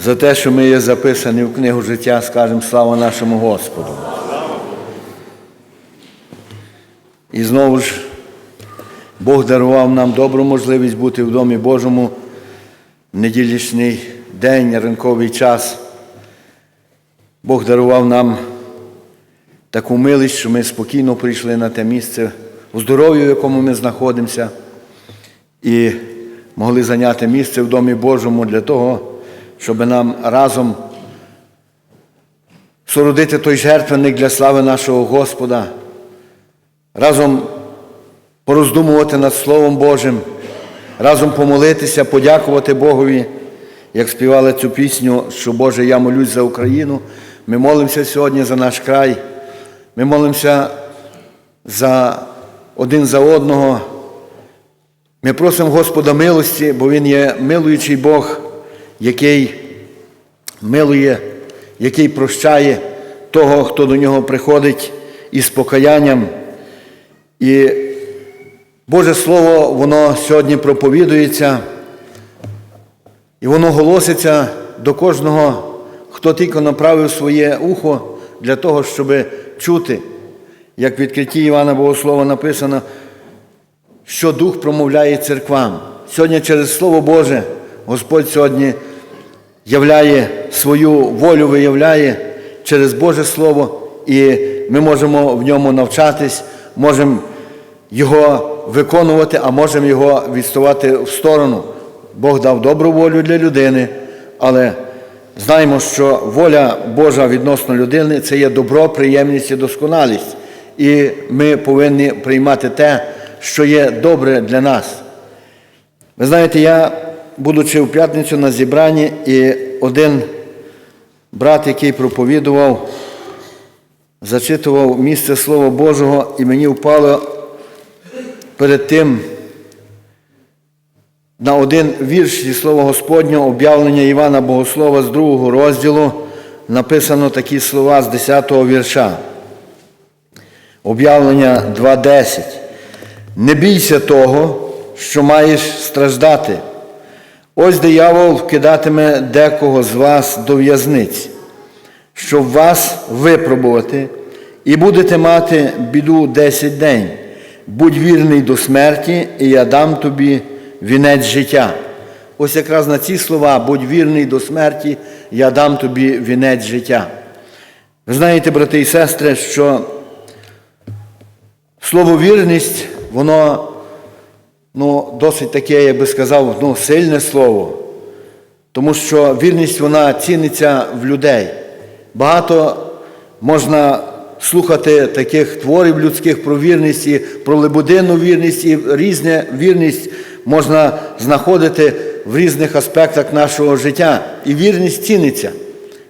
за те, що ми є записані в книгу життя, скажемо слава нашому Господу. І знову ж Бог дарував нам добру можливість бути в домі Божому в неділічний день, ранковий час. Бог дарував нам таку милість, що ми спокійно прийшли на те місце у здоров'ю, в якому ми знаходимося, і могли зайняти місце в Домі Божому для того, щоб нам разом сородити той жертвенник для слави нашого Господа, разом пороздумувати над Словом Божим, разом помолитися, подякувати Богові, як співали цю пісню, що Боже, я молюсь за Україну. Ми молимося сьогодні за наш край. Ми молимося за один за одного. Ми просимо Господа милості, бо Він є милуючий Бог, який милує, який прощає того, хто до нього приходить із покаянням. І Боже Слово, воно сьогодні проповідується, і воно голоситься до кожного, хто тільки направив своє ухо для того, щоб чути, як в відкритті Івана Богослова написано, що Дух промовляє церквам. Сьогодні через Слово Боже Господь сьогодні являє свою волю, виявляє через Боже Слово, і ми можемо в ньому навчатись, можемо його виконувати, а можемо його відставати в сторону. Бог дав добру волю для людини, але знаємо, що воля Божа відносно людини це є добро, приємність і досконалість. І ми повинні приймати те, що є добре для нас. Ви знаєте, я, будучи в п'ятницю на зібранні, і один брат, який проповідував, зачитував місце Слова Божого, і мені впало перед тим на один вірш зі Слова Господнього, об'явлення Івана Богослова з другого розділу, написано такі слова з 10-го вірша. Об'явлення 2.10. Не бійся того, що маєш страждати. Ось диявол вкидатиме декого з вас до в'язниць, щоб вас випробувати, і будете мати біду десять день. Будь вірний до смерті, і я дам тобі вінець життя. Ось якраз на ці слова, будь вірний до смерті, я дам тобі вінець життя. Ви знаєте, брати і сестри, що слово вірність, воно ну, досить таке, я би сказав, ну, сильне слово. Тому що вірність вона ціниться в людей. Багато можна слухати таких творів людських про вірність, і про лебудинну вірність, і різну вірність можна знаходити в різних аспектах нашого життя. І вірність ціниться.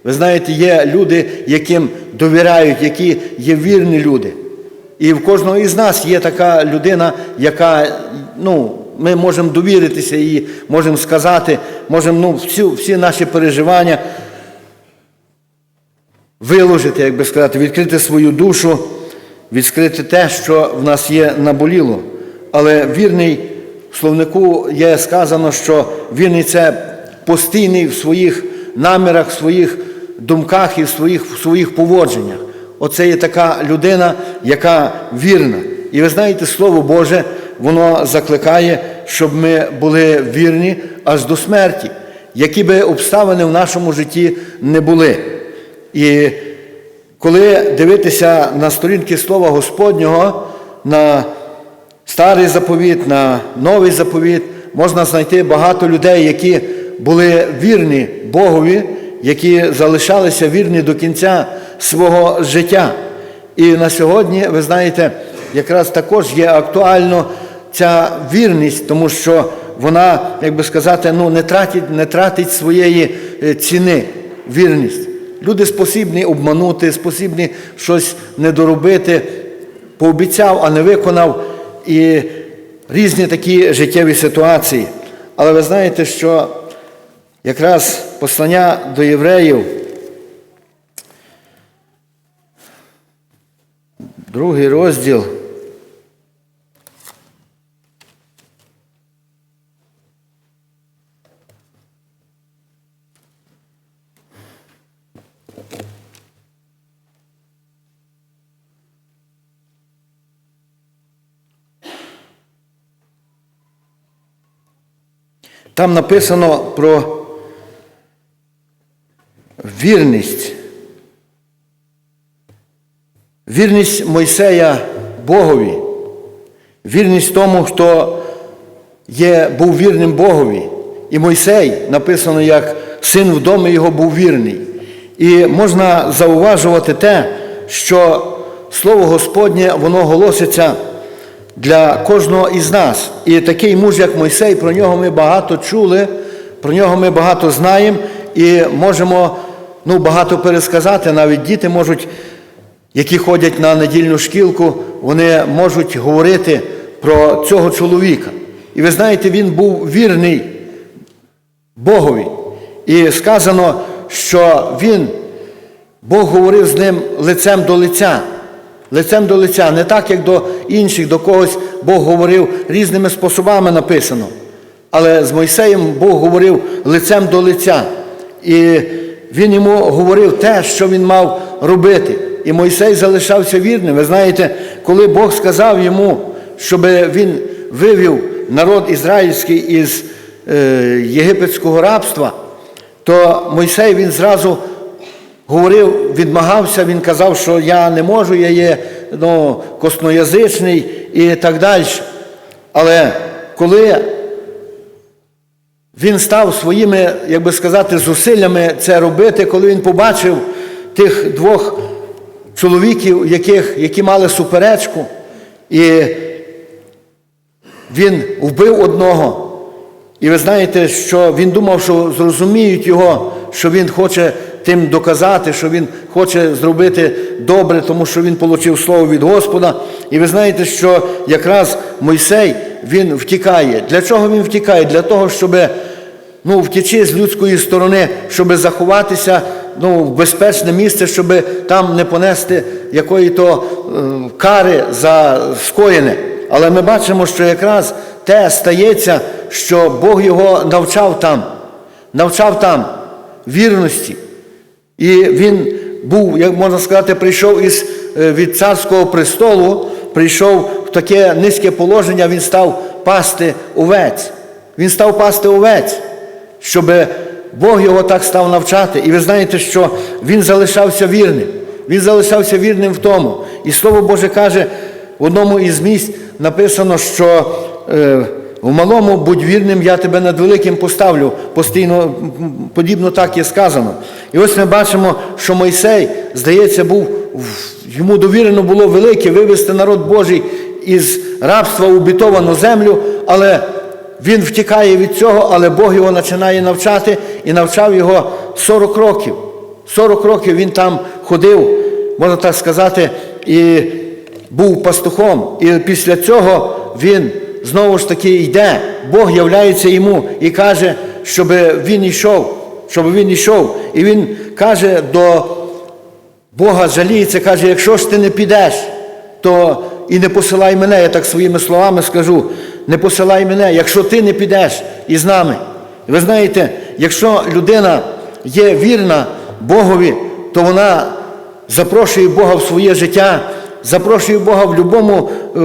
Ви знаєте, є люди, яким довіряють, які є вірні люди. І в кожного із нас є така людина, яка ну, ми можемо довіритися їй, можемо сказати, можемо ну, всі, всі наші переживання виложити, як би сказати, відкрити свою душу, відкрити те, що в нас є наболіло. Але вірний в словнику є сказано, що вірний це постійний в своїх намірах, в своїх думках і в своїх, в своїх поводженнях. Оце є така людина, яка вірна. І ви знаєте, Слово Боже, воно закликає, щоб ми були вірні аж до смерті, які би обставини в нашому житті не були. І коли дивитися на сторінки Слова Господнього, на старий заповіт, на новий заповіт, можна знайти багато людей, які були вірні Богові, які залишалися вірні до кінця свого життя. І на сьогодні, ви знаєте, якраз також є актуально ця вірність, тому що вона, як би сказати, ну, не тратить, не тратить своєї е, ціни, вірність. Люди спосібні обманути, спосібні щось недоробити, пообіцяв, а не виконав. І різні такі життєві ситуації. Але ви знаєте, що якраз послання до євреїв, другий розділ. Там написано про вірність. Вірність Мойсея Богові, вірність тому, хто є, був вірним Богові. І Мойсей написано, як син вдома його був вірний. І можна зауважувати те, що Слово Господнє, воно голоситься для кожного із нас. І такий муж, як Мойсей, про нього ми багато чули, про нього ми багато знаємо і можемо ну, багато пересказати. Навіть діти можуть, які ходять на недільну шкілку, вони можуть говорити про цього чоловіка. І ви знаєте, він був вірний Богові. І сказано, що він, Бог говорив з ним лицем до лиця. Лицем до лиця, не так, як до інших, до когось Бог говорив різними способами написано. Але з Мойсеєм Бог говорив лицем до лиця. І він йому говорив те, що він мав робити. І Мойсей залишався вірним. Ви знаєте, коли Бог сказав йому, щоб він вивів народ ізраїльський із е, єгипетського рабства, то Мойсей він зразу говорив, відмагався, він казав, що я не можу, я є ну, косноязичний і так далі. Але коли він став своїми, як би сказати, зусиллями це робити, коли він побачив тих двох чоловіків, яких, які мали суперечку, і він вбив одного. І ви знаєте, що він думав, що зрозуміють його, що він хоче тим доказати, що він хоче зробити добре, тому що він отримав слово від Господа. І ви знаєте, що якраз Мойсей він втікає. Для чого він втікає? Для того, щоб ну, втічи з людської сторони, щоб заховатися ну, в безпечне місце, щоб там не понести якої-то кари за скоєне. Але ми бачимо, що якраз те стається, що Бог його навчав там, навчав там вірності. І він був, як можна сказати, прийшов із е, від царського престолу, прийшов в таке низьке положення, він став пасти овець. Він став пасти овець, щоб Бог його так став навчати. І ви знаєте, що він залишався вірним. Він залишався вірним в тому. І Слово Боже каже, в одному із місць написано, що е, в малому будь вірним, я тебе над великим поставлю. Постійно подібно так є сказано. І ось ми бачимо, що Мойсей, здається, був йому довірено було велике вивести народ Божий із рабства в обітовану землю, але він втікає від цього, але Бог його починає навчати і навчав його 40 років. 40 років він там ходив, можна так сказати, і був пастухом. І після цього він знову ж таки йде, Бог являється йому і каже, щоб він йшов, щоб він йшов. І він каже до Бога жаліється, каже, якщо ж ти не підеш, то і не посилай мене, я так своїми словами скажу, не посилай мене, якщо ти не підеш із нами. Ви знаєте, якщо людина є вірна Богові, то вона запрошує Бога в своє життя, запрошує Бога в любому, е,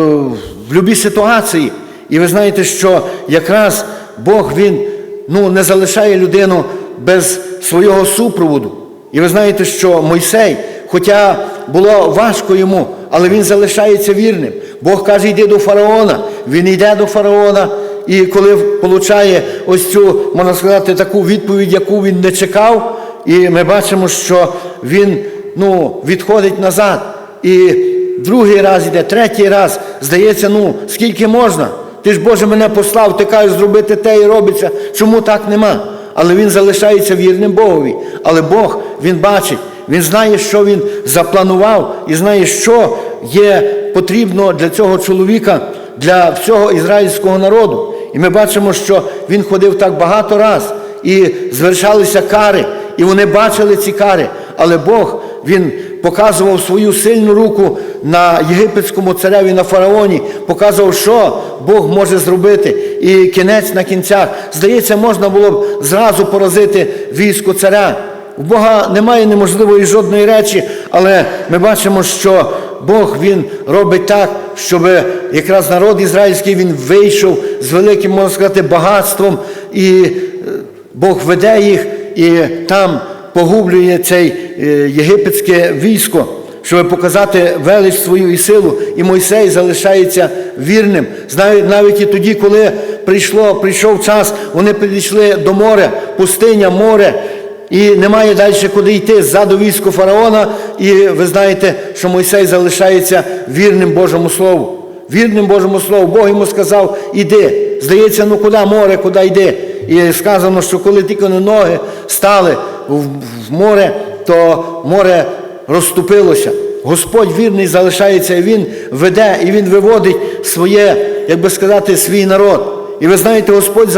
в любій ситуації. І ви знаєте, що якраз Бог Він ну, не залишає людину без свого супроводу. І ви знаєте, що Мойсей, хоча було важко йому, але він залишається вірним. Бог каже, йди до фараона. Він йде до фараона. І коли получає ось цю, можна сказати, таку відповідь, яку він не чекав, і ми бачимо, що він ну, відходить назад. І другий раз йде, третій раз, здається, ну, скільки можна. Ти ж Боже мене послав, ти кажеш зробити те і робиться. Чому так нема? Але він залишається вірним Богові. Але Бог він бачить, він знає, що він запланував, і знає, що є потрібно для цього чоловіка, для всього ізраїльського народу. І ми бачимо, що він ходив так багато раз, і звершалися кари, і вони бачили ці кари. Але Бог він показував свою сильну руку на єгипетському цареві на фараоні, показував, що Бог може зробити. І кінець на кінцях. Здається, можна було б зразу поразити військо царя. У Бога немає неможливої жодної речі, але ми бачимо, що Бог Він робить так, щоб якраз народ ізраїльський він вийшов з великим, можна сказати, багатством, і е, Бог веде їх і там погублює цей єгипетське військо, щоб показати велич свою і силу. І Мойсей залишається вірним. Знаю, навіть і тоді, коли прийшло, прийшов час, вони підійшли до моря, пустиня, море. І немає далі куди йти ззаду військо фараона. І ви знаєте, що Мойсей залишається вірним Божому Слову. Вірним Божому Слову. Бог йому сказав, іди. Здається, ну куди море, куди йди. І сказано, що коли тільки ноги стали в море, то море розступилося. Господь вірний залишається, і Він веде, і Він виводить своє, як би сказати, свій народ. І ви знаєте, Господь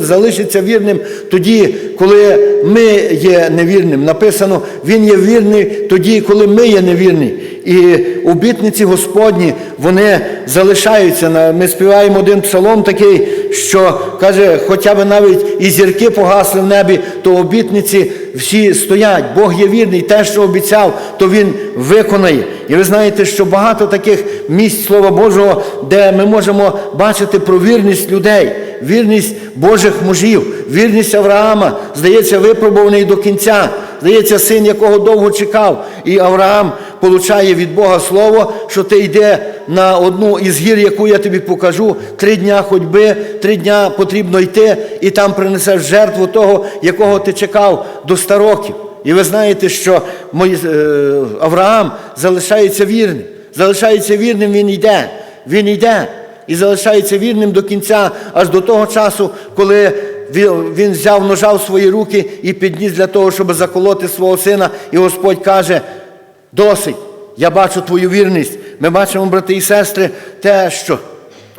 залишиться вірним тоді, коли ми є невірним. Написано, Він є вірний тоді, коли ми є невірні. І обітниці Господні, вони залишаються. Ми співаємо один псалом такий, що каже, хоча б навіть і зірки погасли в небі, то обітниці всі стоять. Бог є вірний, те, що обіцяв, то Він виконає. І ви знаєте, що багато таких місць Слова Божого, де ми можемо бачити про вірність людей, вірність Божих мужів, вірність Авраама, здається, випробуваний до кінця. Здається, син, якого довго чекав. І Авраам получає від Бога слово, що ти йде на одну із гір, яку я тобі покажу. Три дня ходьби, три дня потрібно йти, і там принесеш жертву того, якого ти чекав до ста років. І ви знаєте, що е, Авраам залишається вірним. Залишається вірним, він йде. Він йде і залишається вірним до кінця, аж до того часу, коли він взяв ножа в свої руки і підніс для того, щоб заколоти свого сина. І Господь каже: досить, я бачу твою вірність. Ми бачимо, брати і сестри, те, що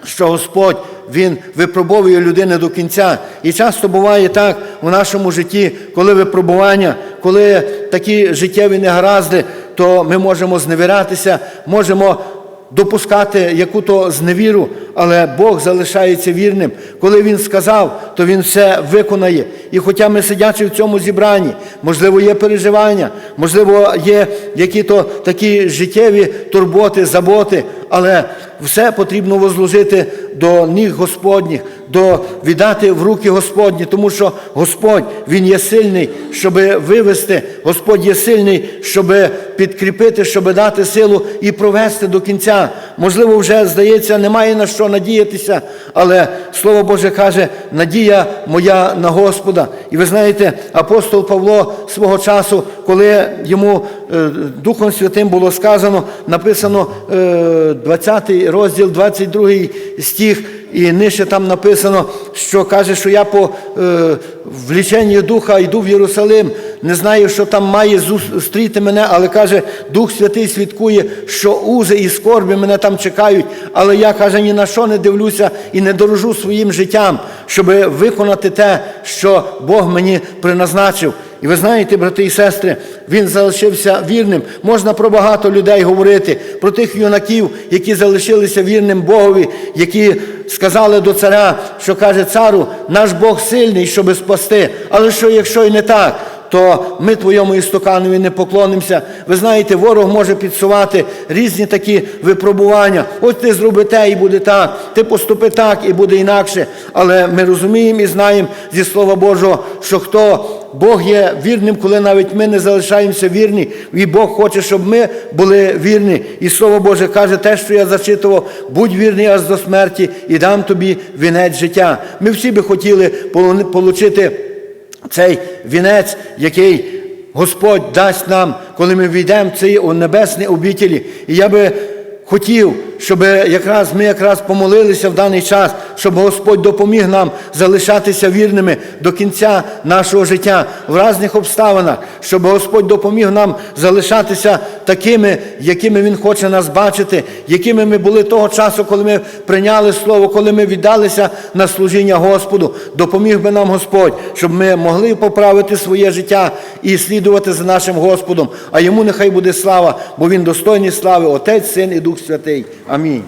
що Господь Він випробовує людини до кінця. І часто буває так у нашому житті, коли випробування, коли такі життєві негаразди, то ми можемо зневірятися, можемо допускати яку-то зневіру, але Бог залишається вірним. Коли Він сказав, то Він все виконає. І хоча ми сидячи в цьому зібранні, можливо, є переживання, можливо, є які-то такі життєві турботи, заботи, але все потрібно возложити до ніг Господніх, до віддати в руки Господні, тому що Господь Він є сильний, щоб вивести, Господь є сильний, щоб підкріпити, щоб дати силу і провести до кінця. Можливо, вже здається, немає на що надіятися, але Слово Боже каже, надія моя на Господа. І ви знаєте, апостол Павло свого часу, коли йому е, Духом Святим було сказано, написано е, 20 розділ, 22 стих, і нижче там написано, що каже, що я по е, вліченню духа йду в Єрусалим. Не знаю, що там має зустріти мене, але каже, Дух Святий свідкує, що узи і скорби мене там чекають. Але я каже, ні на що не дивлюся і не дорожу своїм життям, щоб виконати те, що Бог мені приназначив. І ви знаєте, брати і сестри, він залишився вірним. Можна про багато людей говорити, про тих юнаків, які залишилися вірним Богові, які сказали до царя, що каже цару, наш Бог сильний, щоби спасти. Але що, якщо і не так? то ми твоєму істоканові не поклонимося. Ви знаєте, ворог може підсувати різні такі випробування. Ось ти зроби те і буде так, ти поступи так і буде інакше. Але ми розуміємо і знаємо зі Слова Божого, що хто Бог є вірним, коли навіть ми не залишаємося вірні, і Бог хоче, щоб ми були вірні. І Слово Боже каже, те, що я зачитував, будь вірний аж до смерті і дам тобі вінець життя. Ми всі би хотіли отримати цей вінець, який Господь дасть нам, коли ми війдемо в ці небесні обітелі. І я би хотів, щоб якраз ми якраз помолилися в даний час, щоб Господь допоміг нам залишатися вірними до кінця нашого життя в різних обставинах, щоб Господь допоміг нам залишатися такими, якими Він хоче нас бачити, якими ми були того часу, коли ми прийняли Слово, коли ми віддалися на служіння Господу. Допоміг би нам Господь, щоб ми могли поправити своє життя і слідувати за нашим Господом. А йому нехай буде слава, бо Він достойний слави, Отець, Син і Дух Святий. Амінь.